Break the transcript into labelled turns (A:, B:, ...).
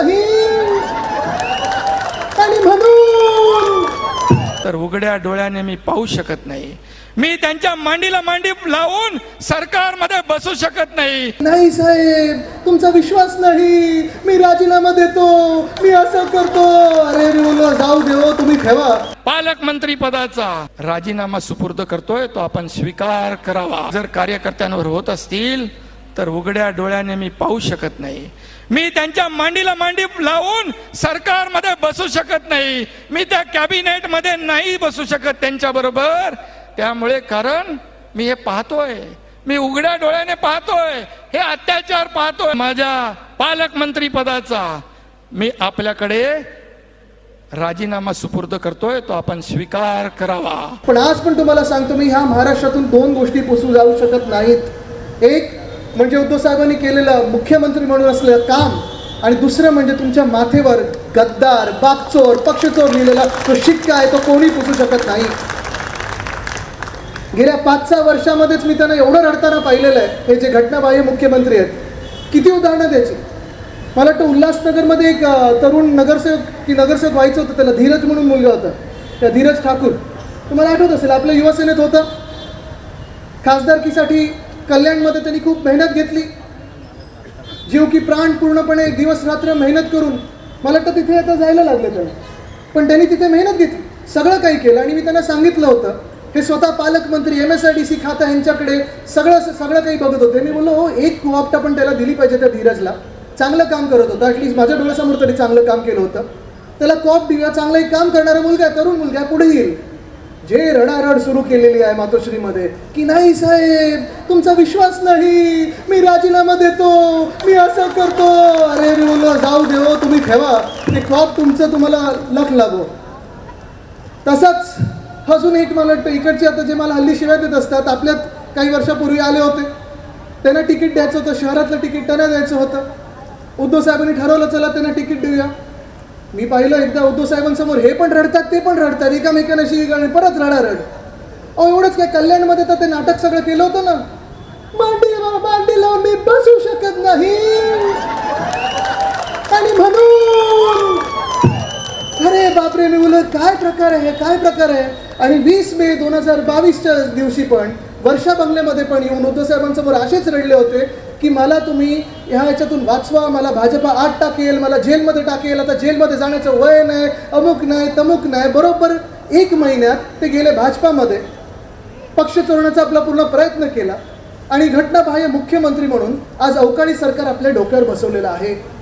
A: नाही आणि म्हणून
B: तर उघड्या डोळ्याने मी पाहू शकत नाही. मी त्यांच्या मांडीला मांडी लावून सरकारमध्ये बसू शकत नाही.
A: नाही साहेब तुमचा विश्वास नाही. मी राजीनामा देतो. मी असं करतो. अरे जाऊ देव तुम्ही ठेवा.
B: पालकमंत्री पदाचा राजीनामा सुपूर्द करतोय तो आपण स्वीकार करावा. जर कार्यकर्त्यांवर होत असतील तर उघड्या डोळ्याने मी पाहू शकत नाही. मी त्यांच्या मांडीला मांडी लावून सरकारमध्ये बसू शकत नाही. मी त्या कॅबिनेटमध्ये नाही बसू शकत त्यांच्या बरोबर त्यामुळे कारण मी हे पाहतोय. मी उघड्या डोळ्याने पाहतोय. हे अत्याचार पाहतोय. माझ्या पालकमंत्री पदाचा मी आपल्याकडे राजीनामा सुपूर्द करतोय. तो आपण स्वीकार करावा.
A: पण आज पण तुम्हाला सांगतो मी ह्या महाराष्ट्रातून दोन गोष्टी पुसू जाऊ शकत नाहीत. एक म्हणजे उद्धव साहेबांनी केलेलं मुख्यमंत्री म्हणून असलेलं काम. आणि दुसरं म्हणजे तुमच्या माथेवर गद्दार बागचोर पक्षचोर लिहिलेला तो शिक्का आहे तो कोणी पुसू शकत नाही. गेल्या पाच सहा वर्षामध्येच मी त्यांना एवढं रडताना पाहिलेलं आहे. हे जे घटनाबाह्य मुख्यमंत्री आहेत किती उदाहरणं द्यायची? मला वाटतं उल्हासनगरमध्ये एक तरुण नगरसेवक की नगरसेवक व्हायचं होतं त्याला धीरज म्हणून मुलगा होता. त्या धीरज ठाकूर. तुम्हाला आठवत असेल आपल्या युवासेनेत होतं. खासदारकीसाठी कल्याणमध्ये त्यांनी खूप मेहनत घेतली. जीव की प्राण पूर्णपणे दिवस रात्र मेहनत करून मला वाटतं तिथे आता जायला लागले त्यांना पण त्यांनी तिथे मेहनत घेतली. सगळं काही केलं आणि मी त्यांना सांगितलं होतं हे स्वतः पालकमंत्री M S I D C खाता यांच्याकडे सगळं सगळं काही बघत होते. मी बोललो हो एक कुवापटा पण त्याला दिली पाहिजे त्या धीरजला. चांगलं काम करत होतं. ॲटलिस्ट माझ्या डोळ्यासमोर तरी चांगलं काम केलं होतं. त्याला कॉप देऊया चांगलं एक काम करणारा मुलगा तरुण मुलगा पुढे येईल. जे रडारड सुरू केलेली आहे मातोश्रीमध्ये की नाही साहेब तुमचा विश्वास नाही मी राजीनामा देतो मी असं करतो. अरे मी बोललो जाऊ देव हो, तुम्ही ठेवा. ते क्लॉप तुमचं तुम्हाला लख लागो. तसंच अजून एक मला वाटतं इकडचे आता जे मला हल्ली शिवाय देत असतात आपल्यात काही वर्षापूर्वी आले होते. त्यांना तिकीट द्यायचं होतं शहरातलं तिकीट त्यांना द्यायचं होतं. उद्धव साहेबांनी ठरवलं चला त्यांना तिकीट देऊया. मी पाहिलं एकदा उद्धव साहेबांसमोर हे पण रडतात ते पण रडतात एकामेकांशी आणि परत रडारड अहो एवढंच काय कल्याणमध्ये तर ते नाटक सगळं केलं होतं ना. मांडी मांडी लावून मी बसू शकत नाही. आणि म्हणून अरे बापरे मी बोललो काय प्रकार आहे काय प्रकार आहे? आणि वीस मे दोन हजार बावीसच्या दिवशी पण वर्षा बंगल्यामध्ये पण येऊन उद्धव साहेबांसमोर असेच रडले होते. की मला तुम्ही ह्या ह्याच्यातून वाचवा मला भाजपा आत टाकेल मला जेलमध्ये टाकेल आता जेलमध्ये जाण्याचं वय नाही अमुक नाही तमुक नाही बरोबर एक महिन्यात ते गेले भाजपामध्ये. पक्ष चोरण्याचा आपला पूर्ण प्रयत्न केला. आणि घटनाबाह्य मुख्यमंत्री म्हणून आज अवकाळी सरकार आपल्या डोक्यावर बसवलेलं आहे.